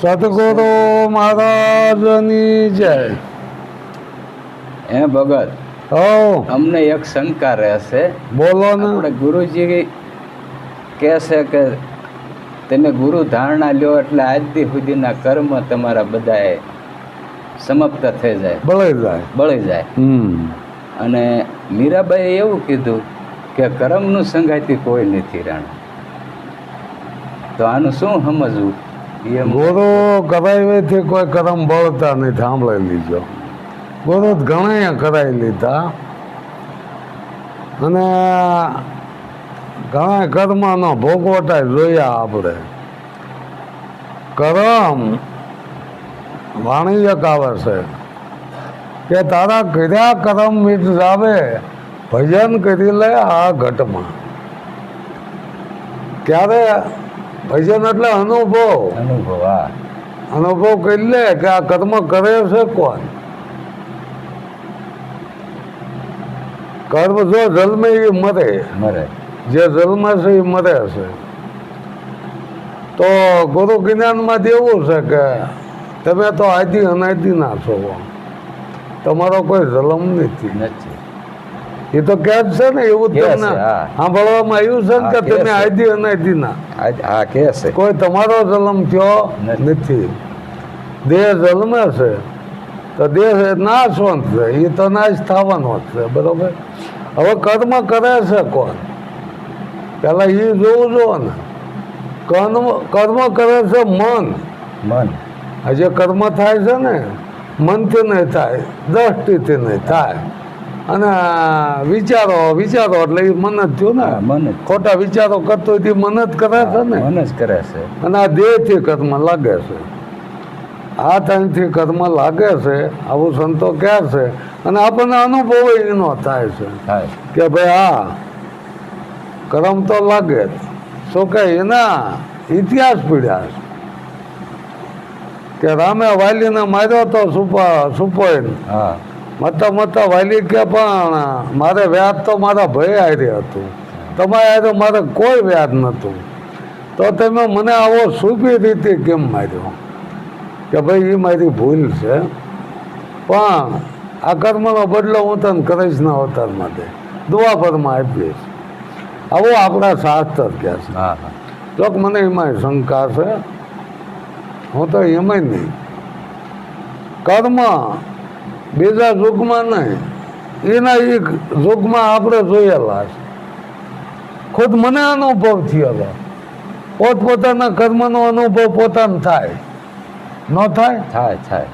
સદગુરુ મહારાજની જય. હે ભગત હો અમને એક શંકા રહેશે. બોલો ને. આપણે ગુરુજી કહે છે કે તમે ગુરુ ધારણા લ્યો એટલે આજથી સુધીના કર્મ તમારા બધાએ સમાપ્ત થઈ જાય. બળી જાય. બળી જાય. અને મીરાબાઈએ એવું કીધું કે કર્મનું સંગાતી કોઈ નથી રાણા. તો આનું શું સમજવું? એ ગુરુ કરાવેથી કોઈ કરમ બળતા નહીં સાંભળી લીધો. ગોરો ઘણા કરાવી લીધા. અને ઘણા કર્મનો ભોગવટા જોયા આપણે. કરમ વાણી એક આવે છે. કે તારા કર્યા કરમ મીટ જાવે, ભજન કરી લે આ ઘટમાં. ક્યારે ભજન એટલે અનુભવ. અનુભવ હા. અનુભવ કરી લે કે આ કર્મ કરે છે કોણ? કર્મ જો જન્મે એ મરે. મરે. જે જન્મે છે એ મરે છે. તો ગુરુ જ્ઞાનમાં જેવું છે કે તમે તો આદિ અનાદિ ના છો. તમારો કોઈ જલમ નથી. નથી. એ તો કે છે ને એવું તમને. સાંભળવામાં આવ્યું છે ને કે તમે. આદિ અનાદિ ના હા કે છે. કોઈ તમારો જન્મ થયો નથી. દેહ જન્મે છે. તો દેહ નાશવંત છે. એ તો નાશ થવાનો છે બરોબર? હવે કર્મ કરે છે કોણ? પેલા એ જોવું જો ને. કર્મ કર્મ કરે છે મન. મન. જે કર્મ થાય છે ને મનથી નહીં થાય દ્રષ્ટિથી નહીં થાય. અને વિચારો વિચારો એટલે એ મન જ થયું ને. મન ખોટા વિચારો કરતો તે મન જ કરે છે ને. મન જ કરે છે. અને આ દેહથી કર્મ લાગે છે. આ ત્રણથી કર્મ લાગે છે. આવું સંતો કહે છે? અને આપણને અનુભવ એનો થાય છે. થાય. કે ભાઈ હા કર્મ તો લાગે જ. શું કે એના ઇતિહાસ પીડ્યા છે. કે રામે વાલીને માર્યો તો સુપો સુપોઈને હા. મતા મતા વાલી કે પણ મારે વ્યાજ તો મારા ભય હારે હતું. તમારે હારે મારે કોઈ વ્યાજ નહોતું. તો તમે મને આવો સુભી રીતે કેમ માર્યો? કે ભાઈ એ મારી ભૂલ છે. પણ આ કર્મનો બદલો હું તને કરીશ ના અવતાર માટે. દુઆપરમાં આપીશ. આવો આપણા શાસ્ત્ર કહે છે. હા હા. મને એમાં શંકા છે. હું તો એમાંય નહીં. કર્મ બીજા યુગમાં નહીં. એના એક યુગમાં આપણે જોયેલા છે. ખુદ મને અનુભવ થયેલો પોતપોતાના કર્મનો અનુભવ પોતાને થાય. ન થાય? થાય થાય.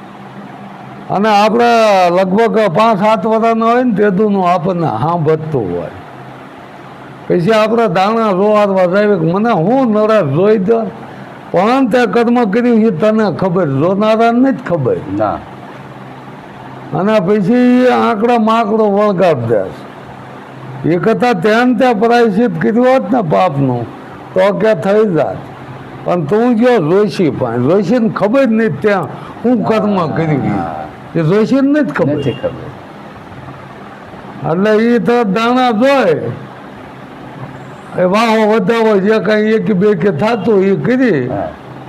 અને આપણે લગભગ પાંચ સાત વર્ષના હોય ને તેદુનું આપણને સાંભળતું હોય. પછી આપણે દાણા જોવારવા જાય કે મને હું નરસ જોઈ દો પણ તે કર્મ કર્યું એ તને ખબર? જોનારા જ ખબર? ના. અને પછી આંકડો માકડો વળગાડ દેશ એ કથા ત્યાં ત્યાં પ્રાયશ્ચિત કીધું હોત ને પાપનું તો કે થઈ જાત પણ તું જો જોશી પણ. જોશીને ખબર જ નહીં ત્યાં હું કર્મ કર્યું. એ જોશીને નહીં નથી ખબર. એટલે એ તો દાણા જોઈ એ વાહો વધાવો જે કાંઈ એક બે કે થતું એ કરી.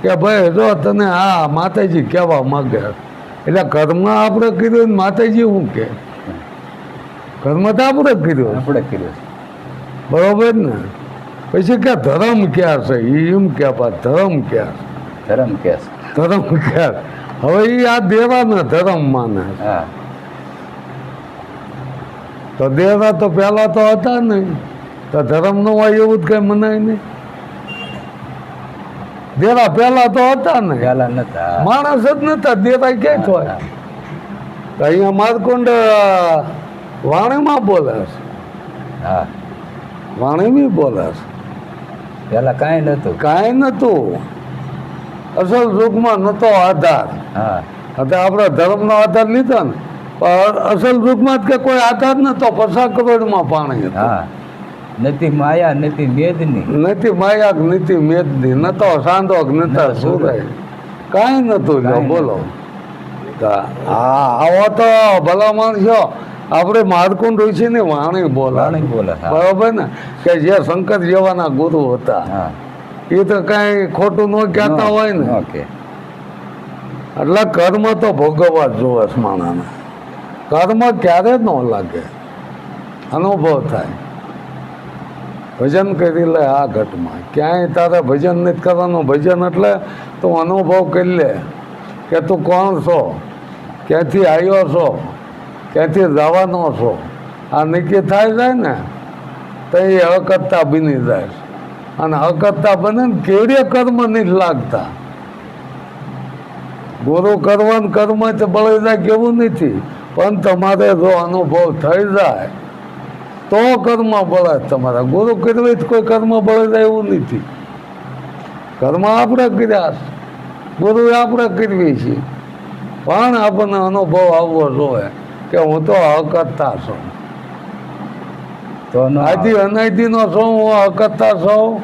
કે ભાઈ જો તને આ માતાજી કહેવા માંગે. એટલે કર્મ આપણે કીધું ને માતાજી શું કે? કર્મ તો આપણે કીધું. આપણે કીધું. બરોબર ને? પછી કે ધર્મ ક્યાં છે? એમ કે પા ધર્મ ક્યાં ધર્મ ક્યાં ધર્મ ક્યાં હવે એ આ દેવાના ધર્મ માને તો દેવા તો પહેલા તો હતા નહીં. તો ધર્મ નો હોય એવું જ કઈ મનાય નહીં. દેરા પહેલા તો હતા ને. પેલા નતા. માણસ જ નતા દેવા ક્યાંય તો અહીંયા મારકુંડ વાણીમાં બોલે છે. હા. વાણીમાં બોલે છે. પેલા કાંઈ નતું. કાંઈ નતું. અસલ યુગમાં નતો આધાર. હા. અત્યારે આપણે ધર્મનો આધાર લીધો ને. પણ અસલ યુગમાં જ કે કોઈ આધાર નતો. પસાર કરોડમાં પાણી હા. નથી માયા નથી મેદની. નથી માયા નીતિ મેદની. નતો સાંધો નતા સુરાય કાંઈ નતું જો બોલો. હા આવો તો ભલા માણસો. આપણે મારકુંડ ઋષિની વાણી બોલા. વાણી બોલે હા. બરોબર ને? કે જે શંકર જેવાના ગુરુ હતા. એ તો કાંઈ ખોટું ન કહેતા હોય ને. એટલે કર્મ તો ભોગવવા જ જોવે માણાને. કર્મ ક્યારે ન લાગે. અનુભવ થાય. ભજન કરી લે આ ઘટમાં. ક્યાંય તારે ભજન નથી કરવાનું. ભજન એટલે તું અનુભવ કરી લે કે તું કોણ છો, ક્યાંથી આવ્યો છો, ક્યાંથી જવાનો છો. આ નક્કી થાય જાય ને, તો એ અકત્તા બની જાય. અને અકત્તા બને ને કેવડે કર્મ નહીં લાગતા. ગુરુ કરવાનું કર્મ તો બળી જાય કેવું નથી. પણ તમારે જો અનુભવ થઈ જાય તો કર્મ બળે તમારા. ગુરુ કરવી જ કોઈ કર્મ બળે એવું નથી. કર્મ આપણે કર્યા છે. ગુરુ આપણે કરવી છીએ. પણ આપણને અનુભવ આવવો જોઈએ કે હું તો અકર્તા છું. તો નો આદિ અનાદિનો છું હું અકર્તા છું.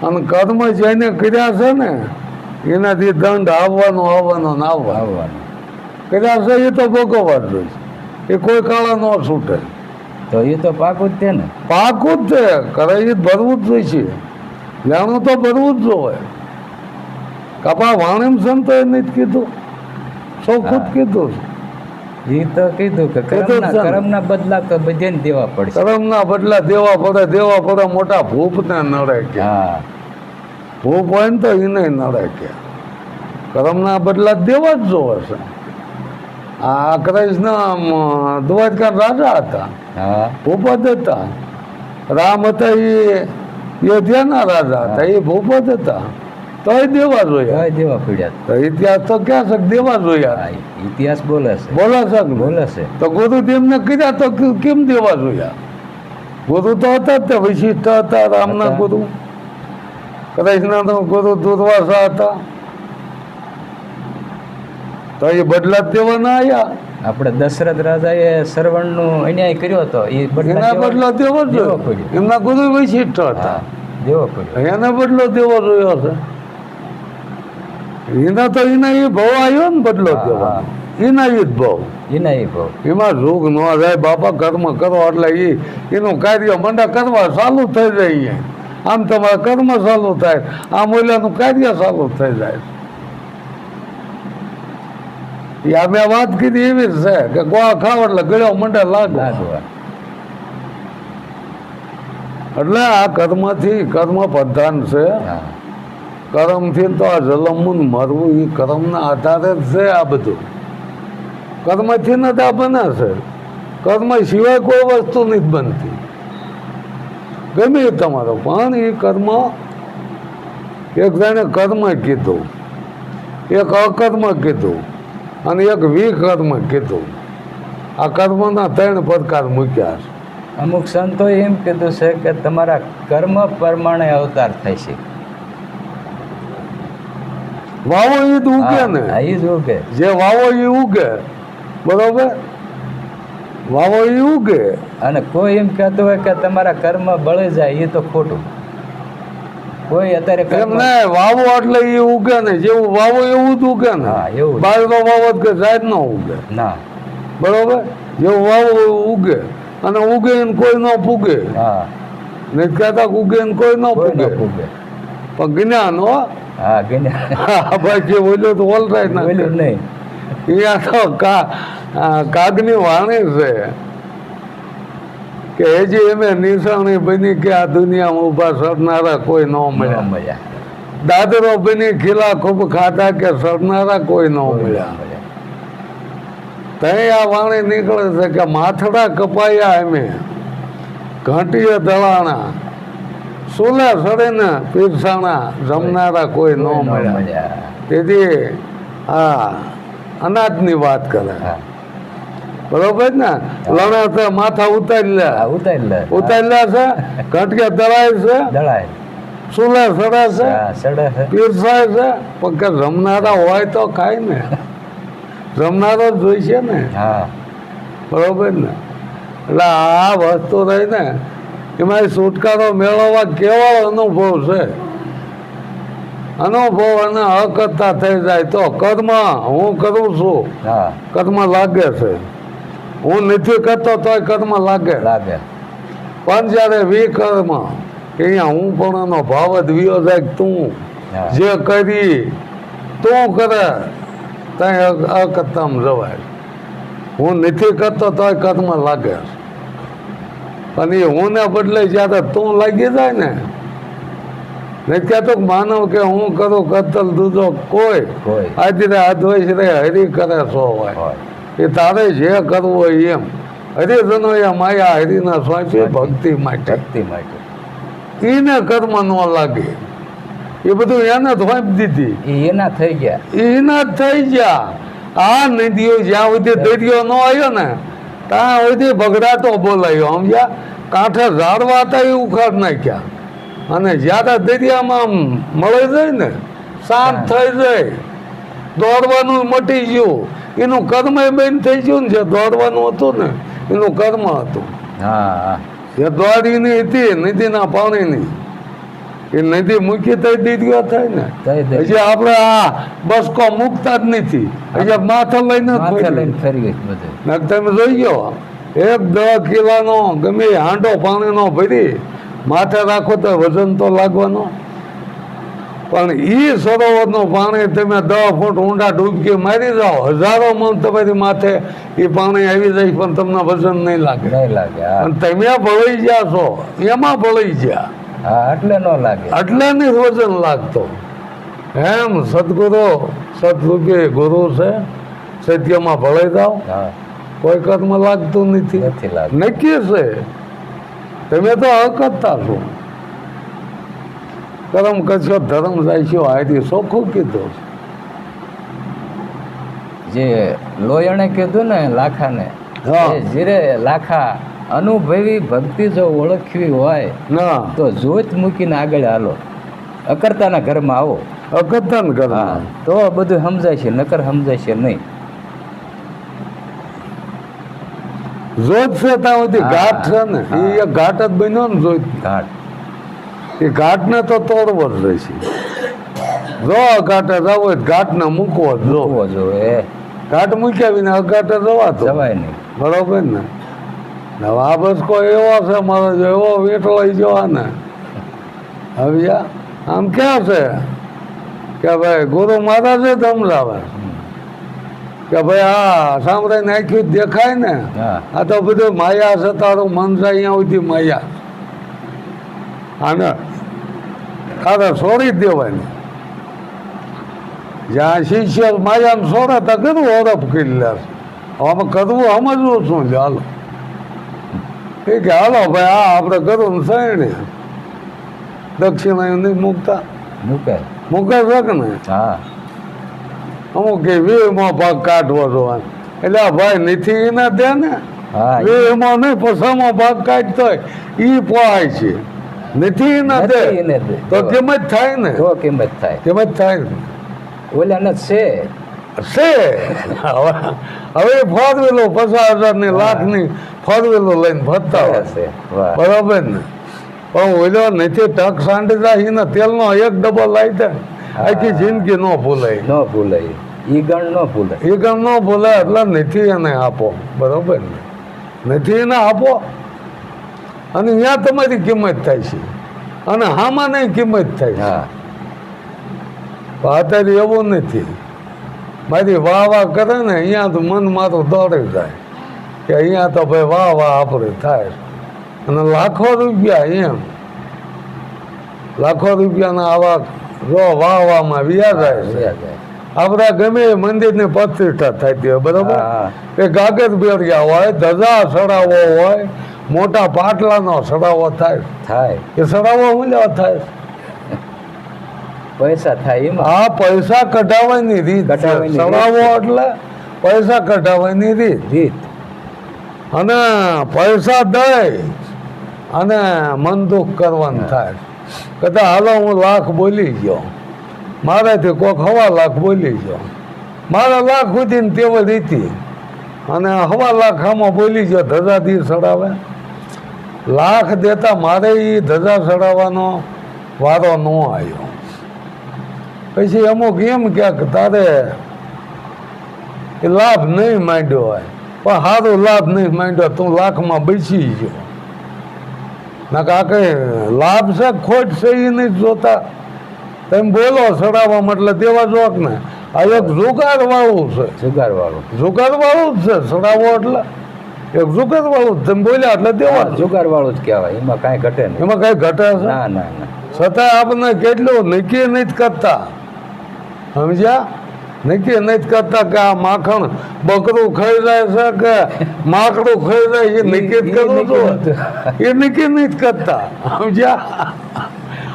અને કર્મ જેને કર્યા છે ને એનાથી દંડ આવવાનો આવવાનો ને આવવાનો. કર્યા છે એ તો ભોગવવા જોઈએ. એ કોઈ કાળા ન છૂટે. તો એ તો પાકું જ છે ને. પાકું જ છે. કરાઈ ભરવું જ જોઈશે. લેણું તો ભરવું જ જોવે. કપા વાણીમ સંતો એને જ કીધું. સૌ ખુદ. કીધું એ તો કીધું કે કર્મના છે બદલા તો બધાને દેવા પડશે. કરમના બદલા દેવા પડે દેવા પડે મોટા ભૂપને નડે કે. ભૂપ હોય ને તો એને નડે કે. કરમના બદલા દેવા જ જોવે છે. આ કૃષ્ણ દ્વારકા રાજા હતા. હા. ભૂપ જ હતા. રામ હતા એ યોધ્યાના રાજા હતા. એ ભૂપત હતા. એ દેવા જોયા દેવા પડ્યા તો ઇતિહાસ તો ક્યાં છે? દેવા જોયા ઇતિહાસ બોલે છે. બોલે છે બોલે છે. તો ગુરુ તેમને કીધા તો કેમ દેવા જોયા ગુરુ તો હતા જ તે વિશિષ્ટ હતા રામના. ગુરુ કૃષ્ણના ગુરુ દુર્વાસા હતા. તો એ બદલા જ દેવા ના આવ્યા આપણે દશરથ રાજાએ શ્રવણનું અન્યાય કર્યો હતો એ એના બદલો દેવો જોયો એમના ગુરુ વૈશિષ્ટ હતા. દેવો એને બદલો દેવો જોયો છે. એના તો એના એ ભાવ આવ્યો ને બદલો. દેવા એના એ જ ભાવ. એના એ ભાવ. એમાં રોગ ન જાય બાપા કર્મ કરો એટલે એ એનું કાર્ય મંડા કરવા ચાલુ થઈ જાય. આમ તમારા કર્મ ચાલુ થાય. આમ ઓલાનું કાર્ય ચાલુ થઈ જાય. આ મેં વાત કીધી એવી જ છે. કે ગોળા ખાવ એટલે ગળ્યો મંડે લાગવા. એટલે આ કર્મથી કર્મ પ્રધાન છે. કર્મ કર્મથી તો આ જલમુન મરવું એ કર્મના આધારે જ છે આ બધું. કર્મથી ન જ આ બને છે. કર્મ સિવાય કોઈ વસ્તુ નથી બનતી. ગમે તમારો. પણ એ કર્મ એક જાણે કર્મ કીધું એક અકર્મ કીધું. અને એક વિકર્મ કીધું આ કર્મના ત્રણ પ્રકાર મૂક્યા છે. અમુક સંતો એમ કીધું છે કે તમારા કર્મ પ્રમાણે અવતાર થાય છે. વાવો એ જ ઉગે ને. એ જ ઉગે. જે વાવો એ ઉગે બરોબર? વાવો એ ઉગે. અને કોઈ એમ કહેતું હોય કે તમારા કર્મ બળી જાય એ તો ખોટું. કોઈ અત્યારે એમ ને વાવો એટલે એ ઉગે ને જેવું વાવો એવું જ ઉગે ને. હા, એવું જ. બાજરો વાવો કે સાહેબ ન ઉગે. ના. બરોબર? જેવું વાવો ઉગે. અને ઉગે ને કોઈ ન પૂગે હા. ને કહેતા ઉગે ને કોઈ ન પૂગે પણ જ્ઞાન હો. હા હા ભાઈ જે બોલ્યો તો ઓલરાઈટ ના બોલ્યું નહીં. અહીંયા તો કાગની વાણી છે. કે હજી એમે નિશાણી બની કે આ દુનિયામાં ઊભા સરનારા કોઈ ન મળ્યા. મળ્યા. દાદરો બની ખીલા ખૂબ ખાતા કે સરનારા કોઈ ન મળ્યા. તઈ આ વાણી નીકળે છે કે માથડા કપાયા એમે. ઘંટીએ દળાણા સોલા સડે પીરસાણા જમનારા કોઈ ન મળ્યા. મળ્યા. તેથી આ અનાજની વાત કરે. હા. બરોબર ને? લણે છે માથા ઉતારી લે ઉતારી લે ઉતારી લે છે ઘટકે દળાય છે દળાય. સુલે સડે છે સડે છે. પીરસાય છે પગ રમનારા હોય તો ખાય ને. રમનારો જ જોઈશે ને. હા. બરોબર ને? એટલે આ વસ્તુ રહી ને એમાં છુટકારો મેળવવા કેવો અનુભવ છે? અનુભવ અને અકર્તા થઈ જાય તો કર્મ હું કરું છું? હા. કર્મ લાગે છે. હું નથી કરતો તોય કર્મ લાગે. લાગે. પણ જ્યારે વિકર્મ કે અહીંયા હું પણ એનો ભાવ જ વિયો જાય તું જે કરી તું કરે ત્યાં અકર્તામાં જવાય. હું નથી કરતો તોય કર્મ લાગે. પણ એ હું ને બદલે જ્યારે તું લાગી જાય ને નથી કહેતો માનવ કે હું કરું કતલ દૂધો કોઈ. કોઈ. રે અદ્વૈત રે હરી કરે સો હોય. એ તારે જે કરવું હોય એમ. હરિજનો એ માયા હરિના સ્વામી ભક્તિ માટે. ભક્તિ માટે. એને કર્મ ન લાગે. એ બધું એને જ દીધી. એના થઈ ગયા. એના થઈ ગયા. આ નદીઓ જ્યાં સુધી દરિયો ન આવ્યો ને ત્યાં સુધી ભગડાતો બોલાયો સમજ્યા? કાંઠે ઝાડવા હતા એ ઉખાડ નાખ્યા. અને જ્યારે દરિયામાં મળી જાય ને શાંત થઈ જાય. દોડવાનું મટી ગયું. એનું કર્મ એ બેન થઈ ગયું ને જે દોડવાનું હતું ને એનું કર્મ હતું. એ દોડીની હતી નદીના પાણીની એ નદી મૂકી તો દીદીઓ થાય ને. હજી આપણે આ બસકો મૂકતા જ નથી. હજી માથે લઈને જ તમે જોઈ ગયો એક દસ કિલોનો ગમે હાંડો હાંડો પાણીનો ભરી માથે રાખો તો વજન તો લાગવાનો. પણ એ સરોવરનું પાણી તમે દસ ફૂટ ઊંડા ડૂબકી મારી જાઓ હજારો મન તમારી માથે એ પાણી આવી જાય પણ તમને વજન નહીં લાગે. નહીં લાગે અને તમે ભળી ગયા છો એમાં ભળી ગયા. હા એટલે ન લાગે. એટલે નહીં વજન લાગતો. એમ સદગુરુ સદરૂપે ગુરુ છે સત્યમાં ભળાઈ જાઓ. કોઈ કર્મ લાગતું નથી. નક્કી છે. તમે તો અકર્તા છો. કર્મ કરશો ધર્મ છે આથી સોખું કીધું. જે લોયણે કીધું ને લાખાને જીરે લાખા અનુભવી ભક્તિ જો ઓળખવી હોય તો જોત મૂકીને આગળ હાલો. અકર્તાના ઘરમાં આવો. અકર્તાના કર્મ તો બધું સમજાય છે નકર સમજાય છે નહીં. જોત છે ત્યાં સુધી ઘાટ છે ને એ ઘાટ જ બન્યો ને જોત. ઘાટ એ ઘાટને તો તોડવો જ રહેશે. જો અઘાટે જવો હોય ઘાટને મૂકવો જ જો. જોવો જોઈએ ઘાટ મૂક્યા વિના અઘાટે જવાતો. જવાય નહીં. બરોબર ને? હવે આ બસ કોઈ એવો છે મારો જો એવો વેઠવાઈ જવા ને હવે આમ ક્યાં છે? કે ભાઈ ગુરુ મહારાજે સમજાવે. કે ભાઈ આ સાંભળે નાખ્યું દેખાય ને. આ તો બધું માયા છે તારું મન છે અહીંયા સુધી માયા. આને તારે છોડી જ દેવાની. જ્યાં શિષ્ય માયાને છોડે તો કીધું ઓરફ કરી લે. આમાં કરવું સમજવું શું હાલો. એ કે હાલો ભાઈ આ આપણે કરવું ને દક્ષિણ નહીં મૂકતા. મૂકે. મૂકે છે ને હા. અમુક કે વીમાં ભાગ કાઢવો જોવાનો એટલે આ ભાઈ નથી એના ત્યાં ને એમાં નહીં પસામાં ભાગ કાઢતો હોય. એ પોહાય છે. નથી એના. તો કિંમત થાય ને? તો કિંમત થાય. જ થાય ને? ઓલાને છે. છે. હવે વ્હીલો પચાસ હજારની લાખની ફોર લઈને ફરતા હોય. છે. વાહ. બરાબર ને? પણ ઓલો નથી ટક સાંડી જાય એને તેલનો એક ડબ્બો લાવી દે. આખી જિંદગી ન ભૂલાય. ન ભૂલાય. ઈ ગણ ન ભૂલાય. એ ગણ ન ભૂલાય એટલે નથી એને આપો. બરોબર ને? નથી એને આપો. અને ત્યાં તમારી કિંમત થાય છે. અને હામાં નહીં કિંમત થાય છે. હા. અત્યારે એવું નથી. મારી વાહ વાહ કરે ને અહીંયા તો મન મારું દોડે જાય. કે અહીંયા તો ભાઈ વાહ વાહ આપણે થાય. અને લાખો રૂપિયા એમ. લાખો રૂપિયાના આવા જો વાહ વાહમાં વ્યા જાય છે. આપણા ગમે એ મંદિરની પ્રતિષ્ઠા થતી હોય બરાબર. એ કાગળ બેરિયા હોય ધજા સડાવો હોય મોટા પાટલાનો સડાવો થાય. થાય. એ સડાવો હું લેવા થાય? પૈસા થાય એમાં. હા પૈસા કઢાવવાની રીત સડાવો એટલે પૈસા કઢાવવાની રીત. રીત. અને પૈસા દઈ અને મન દુઃખ કરવાનું થાય. કદાચ હાલો હું લાખ બોલી ગયો. મારાથી કોક હવા લાખ બોલી ગયો. મારા લાખ સુધીને તેવ રીતિ. અને હવા લાખ આમાં બોલી ગયો ધજા દી સડાવે. લાખ દેતા મારે એ ધજા ચડાવવાનો વારો ન આવ્યો. પછી અમુક એમ ક્યાંક તારે એ લાભ નહીં માંડ્યો હોય. પણ સારો લાભ નહીં માંડ્યો તું લાખમાં બેસી ગયો. ના કા કઈ લાભ છે ખોટ છે એ નહીં જોતા. તમે બોલો ચડાવવા એટલે દેવા જોક ને. આ એક જુગાર વાળું છે. જુગાર વાળું જુગાર વાળું જ છે સડાવો એટલે. જુગાર વાળું તમે બોલ્યા એટલે દેવા જુગાર વાળું જ કહેવાય. એમાં કાંઈ ઘટે નહીં. એમાં કાંઈ ઘટે ના ના ના. છતાં આપણે કેટલું નક્કી નહીં કરતા. સમજ્યા? નક્કી નહીં કરતા કે આ માખણ બકરું ખાઈ જાય છે કે માકડું ખાઈ જાય એ નક્કી જ કરવું જોઈએ. એ નક્કી નહીં કરતા. સમજ્યા?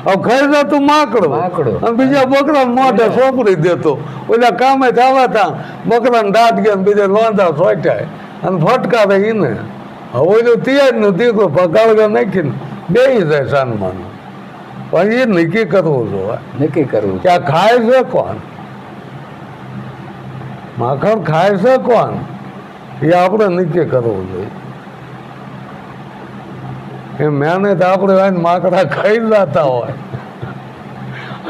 હવે ખાઈ જતું માકડું. અને બીજા બકરા મોઢે સોંપડી દેતો. ઓલા કામે થવા તા બકરાને દાંત ગયા બીજા લોંધા સોટ્યા. અને ફટકારે એને હવે ઓલું નથી દીકરું પગાડగా નાખીને બેસી જાય સન્માન પણ એ નક્કી કરવું જોઈએ નક્કી કરવું. કે આ ખાય છે કોણ? માખણ ખાય છે કોણ? એ આપણે નક્કી કરવું જોઈએ. એ મહેનત આપણે હોય માકડા ખાઈ જતા હોય.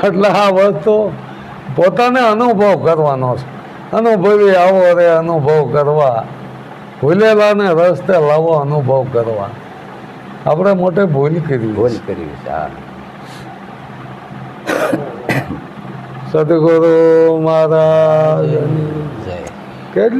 એટલે આ વસ્તુ પોતાને અનુભવ કરવાનો છે. અનુભવી આવો રે અનુભવ કરવા. ભૂલેલાને રસ્તે લાવો અનુભવ કરવા. આપણે મોટે ભૂલ કરી ભૂલ કરી સદગુરુ મહારાજ. જય. કેટલી